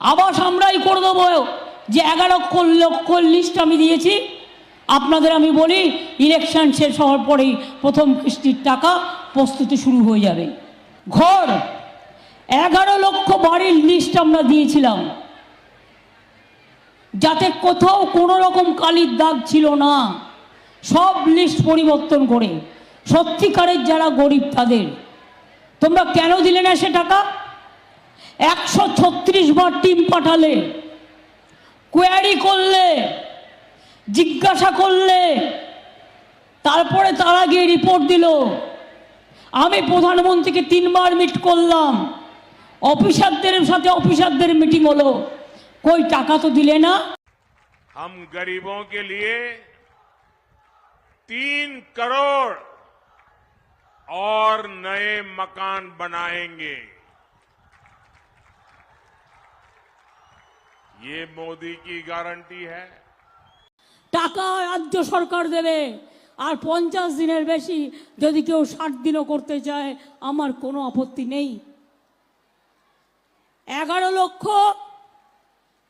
আবাস আমরাই করে দেবো। যে এগারো লক্ষ লিস্ট আমি দিয়েছি। আপনাদের আমি বলি ইলেকশন শেষ হওয়ার পরেই প্রথম কিস্তির টাকা প্রস্তুতি শুরু হয়ে যাবে। ঘর, এগারো লক্ষ বাড়ির লিস্ট আমরা দিয়েছিলাম। যাতে কোথাও কোনো রকম কালির দাগ ছিল না। সব লিস্ট পরিবর্তন করে। সত্যিকারের যারা গরিব তাদের। তোমরা কেন দিলে না সে টাকা? একশো ছত্রিশ বার টিম পাঠালে কোয়ারি করলে জিজ্ঞাসা করলে তারপরে তারা গিয়ে রিপোর্ট দিল আমি প্রধানমন্ত্রীকে তিনবার মিট করলাম অফিসারদের সাথে অফিসারদের মিটিং হলো কই টাকা তো দিলে না हम गरीबों के लिए तीन करोड़ और नए मकान बनाएंगे ये मोदी की गारंटी है টাকা রাজ্য সরকার দেবে আর পঞ্চাশ দিনের বেশি যদি কেউ ষাট দিনও করতে চায় আমার কোনো আপত্তি নেই এগারো লক্ষ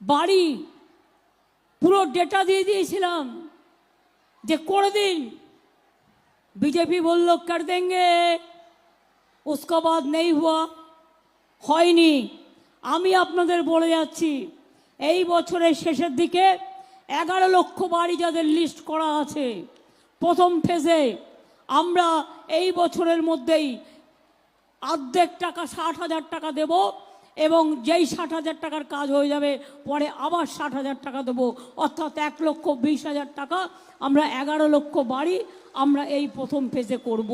বাড়ি পুরো ডেটা দিয়ে দিয়েছিলাম যে করে দিন বিজেপি বলল কর দেঙ্গে উসকা বাদ নেই হুয়া হয়নি আমি আপনাদের বলে যাচ্ছি এই বছরের শেষের দিকে এগারো লক্ষ বাড়ি যাদের লিস্ট করা আছে, প্রথম ফেজে আমরা এই বছরের মধ্যেই অর্ধেক টাকা, ষাট হাজার টাকা দেব এবং যেই ষাট হাজার টাকার কাজ হয়ে যাবে, পরে আবার ষাট হাজার টাকা দেবো। অর্থাৎ এক লক্ষ বিশ হাজার টাকা আমরা এগারো লক্ষ বাড়ি আমরা এই প্রথম ফেজে করব।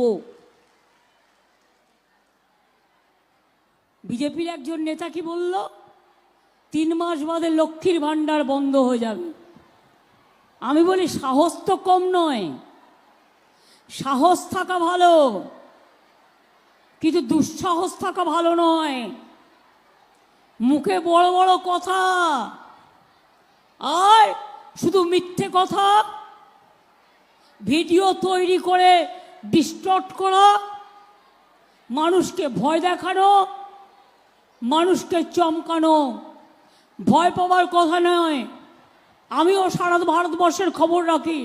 বিজেপির একজন নেতা কি বলল? তিন মাস বাদে লক্ষ্মীর ভাণ্ডার বন্ধ হয়ে যাবে। আমি বলি, সাহস তো কম নয়। সাহস থাকা ভালো, কিন্তু দুঃসাহস থাকা ভালো নয়। মুখে বড় বড় কথা, আর শুধু মিথ্যে কথা, ভিডিও তৈরি করে ডিস্টর্ট করা, মানুষকে ভয় দেখানো, মানুষকে চমকানো। ভয় পাওয়ার কথা নয়। আমিও সারা ভারতবর্ষের খবর রাখি।